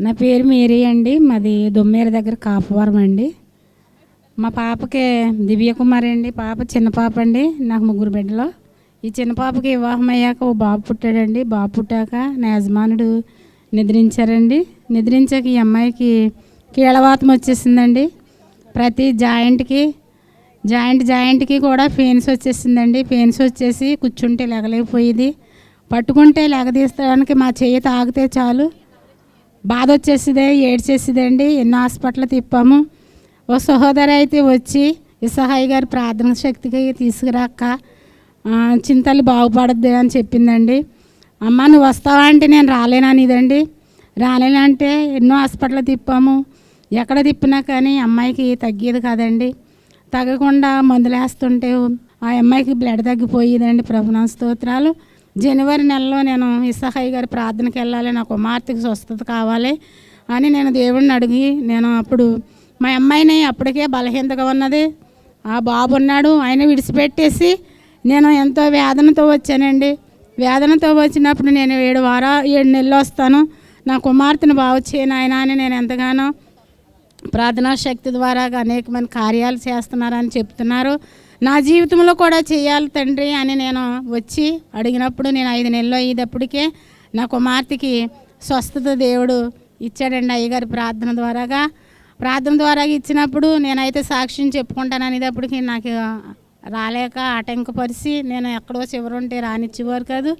నా పేరు మేరీ అండి. మాది దొమ్మేరు దగ్గర కాపువరం అండి. మా పాపకి దివ్యకుమారి అండి. పాప చిన్న పాప అండి. నాకు ముగ్గురు బిడ్డలు. ఈ చిన్న పాపకి వివాహం అయ్యాక ఓ బాబు పుట్టాడండి. బాబు పుట్టాక నా యజమానుడు నిద్రించారండి. నిద్రించాక ఈ అమ్మాయికి కీళ్ళవాతం వచ్చేసిందండి. ప్రతి జాయింట్కి జాయింట్ జాయింట్కి కూడా పెయిన్స్ వచ్చేసిందండి. పెయిన్స్ వచ్చేసి కూర్చుంటే లెగలేకపోయేది. పట్టుకుంటే లెగదీస్తానికి మా చేయి తాగితే చాలు. బాధ వచ్చేసిదే ఏడ్చేసిదండి? ఎన్నో హాస్పిటల్ తిప్పాము. ఓ సహోదరి అయితే వచ్చి ఇసహాయి గారి ప్రార్థన శక్తికి తీసుకురాక చింతలు బాగుపడద్దు అని చెప్పిందండి. అమ్మ నువ్వు వస్తావా అంటే నేను రాలేననిదండి రాలేనంటే ఎన్నో హాస్పిటల్ తిప్పాము. ఎక్కడ తిప్పినా కానీ అమ్మాయికి తగ్గేది కాదండి. తగ్గకుండా మందులేస్తుంటే ఆ అమ్మాయికి బ్లడ్ తగ్గిపోయేదండి. ప్రభునా స్తోత్రాలు. జనవరి నెలలో నేను ఇసహాయి గారి ప్రార్థనకి వెళ్ళాలి నా కుమార్తెకి స్వస్థత కావాలి అని నేను దేవుడిని అడిగి నేను అప్పుడు మా అమ్మాయిని అప్పటికే బలహీనతగా ఉన్నది. ఆ బాబు ఉన్నాడు ఆయన విడిచిపెట్టేసి నేను ఎంతో వేదనతో వచ్చానండి. వేదనతో వచ్చినప్పుడు నేను ఏడు వారా ఏడు నెలలు వస్తాను. నా కుమార్తెను బాగు చేయను ఆయన అని నేను ఎంతగానో ప్రార్థనా శక్తి ద్వారా అనేకమైన కార్యాలు చేస్తున్నారని చెప్తున్నారు. నా జీవితంలో కూడా చేయాలి తండ్రి అని నేను వచ్చి అడిగినప్పుడు నేను ఐదు నెలలు అయ్యేటప్పటికే నా కుమార్తెకి స్వస్థత దేవుడు ఇచ్చాడండి అయ్యగారి ప్రార్థన ద్వారాగా. ప్రార్థన ద్వారా ఇచ్చినప్పుడు నేనైతే సాక్ష్యం చెప్పుకుంటాను అనేటప్పటికి నాకు రాలేక ఆటంకపరిచి నేను ఎక్కడో చివరుంటే రానిచ్చేవారు కాదు.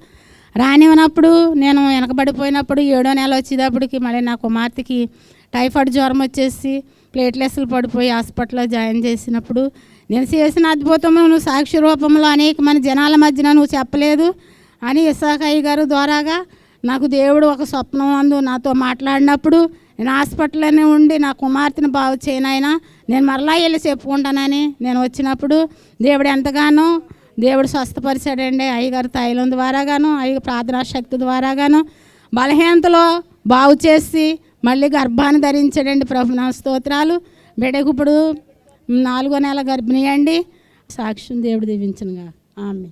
రానివ్వనప్పుడు నేను వెనకబడిపోయినప్పుడు ఏడో నెల వచ్చేటప్పటికి మళ్ళీ నా కుమార్తెకి టైఫాయిడ్ జ్వరం వచ్చేసి ప్లేట్లెస్లు పడిపోయి హాస్పిటల్లో జాయిన్ చేసినప్పుడు నేను చేసిన అద్భుతము నువ్వు సాక్షి రూపంలో అనేక మంది జనాల మధ్యన నువ్వు చెప్పలేదు అని ఇసాకయ్య గారు ద్వారాగా నాకు దేవుడు ఒక స్వప్నం అందు నాతో మాట్లాడినప్పుడు నేను హాస్పిటల్లోనే ఉండి నా కుమార్తెను బాగు చేయనైనా నేను మరలా వెళ్ళి చెప్పుకుంటానని నేను వచ్చినప్పుడు దేవుడు ఎంతగానో దేవుడు స్వస్థపరిచాడండి అయ్యగారు తైలం ద్వారాగాను అయ్య ప్రార్థనా శక్తి ద్వారాగాను బలహీనతలో బాగు చేసి మళ్ళీ గర్భాన్ని ధరించాడండి ప్రభు నా స్తోత్రాలు. బిడ్డకు ఇప్పుడు నాలుగో నెల గర్భిణి అండి. సాక్ష్యం దేవుడు దీవించనుగా ఆమె